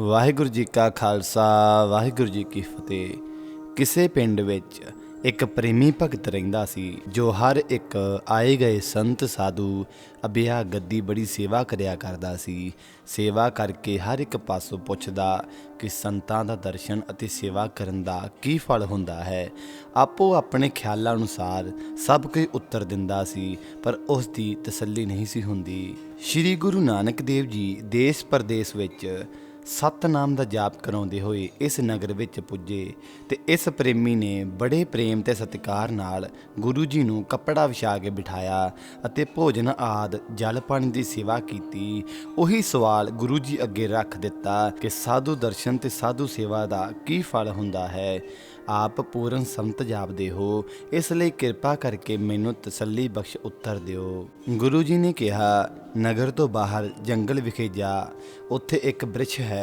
ਵਾਹਿਗੁਰੂ ਜੀ ਕਾ ਖਾਲਸਾ, ਵਾਹਿਗੁਰੂ ਜੀ ਕੀ ਫਤਿਹ। ਕਿਸੇ ਪਿੰਡ ਵਿੱਚ ਇੱਕ ਪ੍ਰੇਮੀ ਭਗਤ ਰਹਿੰਦਾ ਸੀ, ਜੋ ਹਰ ਇੱਕ ਆਏ ਗਏ ਸੰਤ ਸਾਧੂ ਅਭਿਆ ਗੱਦੀ ਬੜੀ ਸੇਵਾ ਕਰਿਆ ਕਰਦਾ ਸੀ। ਸੇਵਾ ਕਰਕੇ ਹਰ ਇੱਕ ਪਾਸੋਂ ਪੁੱਛਦਾ ਕਿ ਸੰਤਾਂ ਦਾ ਦਰਸ਼ਨ ਅਤੇ ਸੇਵਾ ਕਰਨ ਦਾ ਕੀ ਫਲ ਹੁੰਦਾ ਹੈ। ਆਪੋ ਆਪਣੇ ਖਿਆਲਾਂ ਅਨੁਸਾਰ ਸਭ ਕੁਝ ਉੱਤਰ ਦਿੰਦਾ ਸੀ, ਪਰ ਉਸ ਦੀ ਤਸੱਲੀ ਨਹੀਂ ਸੀ ਹੁੰਦੀ। ਸ੍ਰੀ ਗੁਰੂ ਨਾਨਕ ਦੇਵ ਜੀ ਦੇਸ਼ ਪਰਦੇਸ ਵਿੱਚ ਸਤਨਾਮ ਦਾ ਜਾਪ ਕਰਾਉਂਦੇ ਹੋਏ ਇਸ ਨਗਰ ਵਿੱਚ ਪੁੱਜੇ ਤੇ ਇਸ ਪ੍ਰੇਮੀ ਨੇ ਬੜੇ ਪ੍ਰੇਮ ਤੇ ਸਤਿਕਾਰ ਨਾਲ ਗੁਰੂ ਜੀ ਨੂੰ ਕੱਪੜਾ ਵਿਛਾ ਕੇ ਬਿਠਾਇਆ ਅਤੇ ਭੋਜਨ ਆਦ, ਜਲ ਪਾਣੀ ਦੀ ਸੇਵਾ ਕੀਤੀ। ਉਹੀ ਸਵਾਲ ਗੁਰੂ ਜੀ ਅੱਗੇ ਰੱਖ ਦਿੱਤਾ ਕਿ ਸਾਧੂ ਦਰਸ਼ਨ ਤੇ ਸਾਧੂ ਸੇਵਾ ਦਾ ਕੀ ਫਲ ਹੁੰਦਾ ਹੈ? ਆਪ ਪੂਰਨ ਸੰਤ ਜਾਪਦੇ ਹੋ, ਇਸ ਲਈ ਕਿਰਪਾ ਕਰਕੇ ਮੈਨੂੰ ਤਸੱਲੀ ਬਖਸ਼ ਉੱਤਰ ਦਿਓ। ਗੁਰੂ ਜੀ ਨੇ ਕਿਹਾ, ਨਗਰ ਤੋਂ ਬਾਹਰ ਜੰਗਲ ਵਿਖੇ ਜਾ, ਉੱਥੇ ਇੱਕ ਬ੍ਰਿਛ ਹੈ।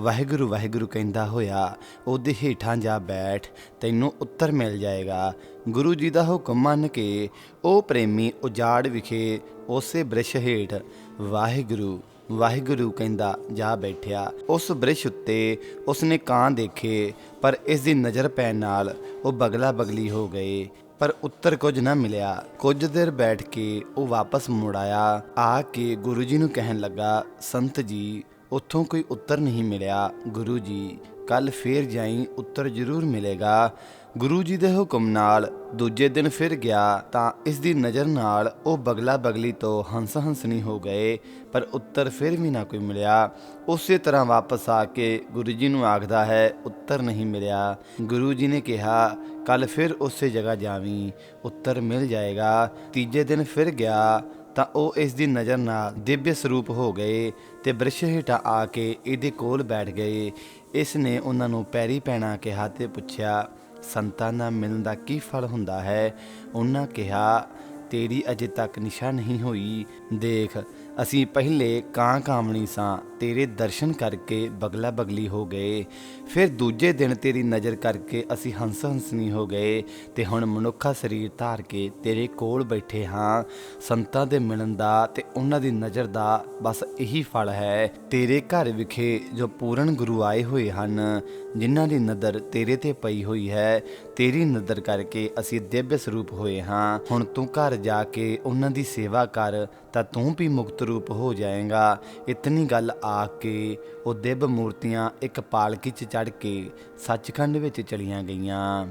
ਵਾਹਿਗੁਰੂ ਵਾਹਿਗੁਰੂ ਕਹਿੰਦਾ ਹੋਇਆ, ਉਹਦੇ ਹੇਠਾਂ ਜਾ ਬੈਠ, ਤੈਨੂੰ ਉੱਤਰ ਮਿਲ ਜਾਏਗਾ। ਗੁਰੂ ਜੀ ਦਾ ਹੁਕਮ ਮੰਨ ਕੇ ਉਹ ਪ੍ਰੇਮੀ ਉਜਾੜ ਵਿਖੇ ਉਸੇ ਬ੍ਰਿਸ਼ ਹੇਠ ਵਾਹਿਗੁਰੂ ਵਾਹਿਗੁਰੂ ਕਹਿੰਦਾ ਜਾ ਬੈਠਿਆ। ਉਸ ਬ੍ਰਿਸ਼ ਉੱਤੇ ਉਸਨੇ ਕਾਂ ਦੇਖੇ, ਪਰ ਇਸ ਦੀ ਨਜ਼ਰ ਪੈਣ ਨਾਲ ਉਹ ਬਗਲਾ ਬਗਲੀ ਹੋ ਗਏ। ਪਰ ਉੱਤਰ ਕੁਝ ਨਾ ਮਿਲਿਆ। ਕੁਝ ਦੇਰ ਬੈਠ ਕੇ ਉਹ ਵਾਪਸ ਮੁੜ ਆਇਆ। ਆ ਕੇ ਗੁਰੂ ਜੀ ਨੂੰ ਕਹਿਣ ਲੱਗਾ, ਸੰਤ ਜੀ ਉੱਥੋਂ ਕੋਈ ਉੱਤਰ ਨਹੀਂ ਮਿਲਿਆ। ਗੁਰੂ ਜੀ ਕੱਲ ਫੇਰ ਜਾਈ ਉੱਤਰ ਜ਼ਰੂਰ ਮਿਲੇਗਾ। ਗੁਰੂ ਜੀ ਦੇ ਹੁਕਮ ਨਾਲ ਦੂਜੇ ਦਿਨ ਫਿਰ ਗਿਆ ਤਾਂ ਇਸ ਦੀ ਨਜ਼ਰ ਨਾਲ ਉਹ ਬਗਲਾ ਬਗਲੀ ਤੋਂ ਹੰਸ ਹੰਸਣੀ ਹੋ ਗਏ, ਪਰ ਉੱਤਰ ਫਿਰ ਵੀ ਨਾ ਕੋਈ ਮਿਲਿਆ। ਉਸੇ ਤਰ੍ਹਾਂ ਵਾਪਸ ਆ ਕੇ ਗੁਰੂ ਜੀ ਨੂੰ ਆਖਦਾ ਹੈ, ਉੱਤਰ ਨਹੀਂ ਮਿਲਿਆ। ਗੁਰੂ ਜੀ ਨੇ ਕਿਹਾ ਕੱਲ ਫਿਰ ਉਸੇ ਜਗ੍ਹਾ ਜਾਵੀਂ, ਉੱਤਰ ਮਿਲ ਜਾਏਗਾ। ਤੀਜੇ ਦਿਨ ਫਿਰ ਗਿਆ ਤਾਂ ਉਹ ਇਸ ਦੀ ਨਜ਼ਰ ਨਾਲ ਦਿਵਯ ਸਰੂਪ ਹੋ ਗਏ ਤੇ ਬ੍ਰਿਸ਼ ਹੇਠਾਂ ਆ ਕੇ ਇਹਦੇ ਕੋਲ ਬੈਠ ਗਏ। ਇਸ ਨੇ ਉਹਨਾਂ ਨੂੰ ਪੈਰੀ ਪੈਣਾ ਕਿਹਾ ਤੇ ਪੁੱਛਿਆ, ਸੰਤਾਂ ਨਾਲ ਮਿਲਣ ਦਾ ਕੀ ਫਲ ਹੁੰਦਾ ਹੈ? ਉਹਨਾਂ ਕਿਹਾ, ਤੇਰੀ ਅਜੇ ਤੱਕ ਨਿਸ਼ਾ ਨਹੀਂ ਹੋਈ। ਦੇਖ ਅਸੀਂ ਪਹਿਲੇ ਕਾਂ ਕਾਮਣੀ ਸਾਂ, ਤੇਰੇ ਦਰਸ਼ਨ ਕਰਕੇ ਬਗਲਾ ਬਗਲੀ ਹੋ ਗਏ। ਫਿਰ ਦੂਜੇ ਦਿਨ ਤੇਰੀ ਨਜ਼ਰ ਕਰਕੇ ਅਸੀਂ ਹੰਸ ਹੰਸਨੀ ਹੋ ਗਏ ਤੇ ਹੁਣ ਮਨੁੱਖਾ ਸਰੀਰ ਧਾਰ ਕੇ ਤੇਰੇ ਕੋਲ ਬੈਠੇ ਹਾਂ। ਸੰਤਾਂ ਦੇ ਮਿਲਣ ਦਾ ਤੇ ਉਹਨਾਂ ਦੀ ਨਜ਼ਰ ਦਾ ਬਸ ਇਹੀ ਫਲ ਹੈ। ਤੇਰੇ ਘਰ ਵਿਖੇ ਜੋ ਪੂਰਨ ਗੁਰੂ ਆਏ ਹੋਏ ਹਨ, ਜਿਨ੍ਹਾਂ ਦੀ ਨਜ਼ਰ ਤੇਰੇ ਤੇ ਪਈ ਹੋਈ ਹੈ, ਤੇਰੀ ਨਜ਼ਰ ਕਰਕੇ ਅਸੀਂ ਦਿਵਯ ਸਰੂਪ ਹੋਏ ਹਾਂ। ਹੁਣ ਤੂੰ ਘਰ ਜਾ ਕੇ ਉਹਨਾਂ ਦੀ ਸੇਵਾ ਕਰ, ਤਾਂ ਤੂੰ ਵੀ ਮੁਕਤ ਸਰੂਪ ਹੋ ਜਾਏਗਾ। ਇਤਨੀ ਗੱਲ ਆ ਕੇ ਉਹ ਦਿਵ ਮੂਰਤੀਆਂ ਇੱਕ ਪਾਲਕੀ 'ਚ ਚੜ ਕੇ ਸੱਚਖੰਡ ਵਿੱਚ ਚਲੀਆਂ ਗਈਆਂ।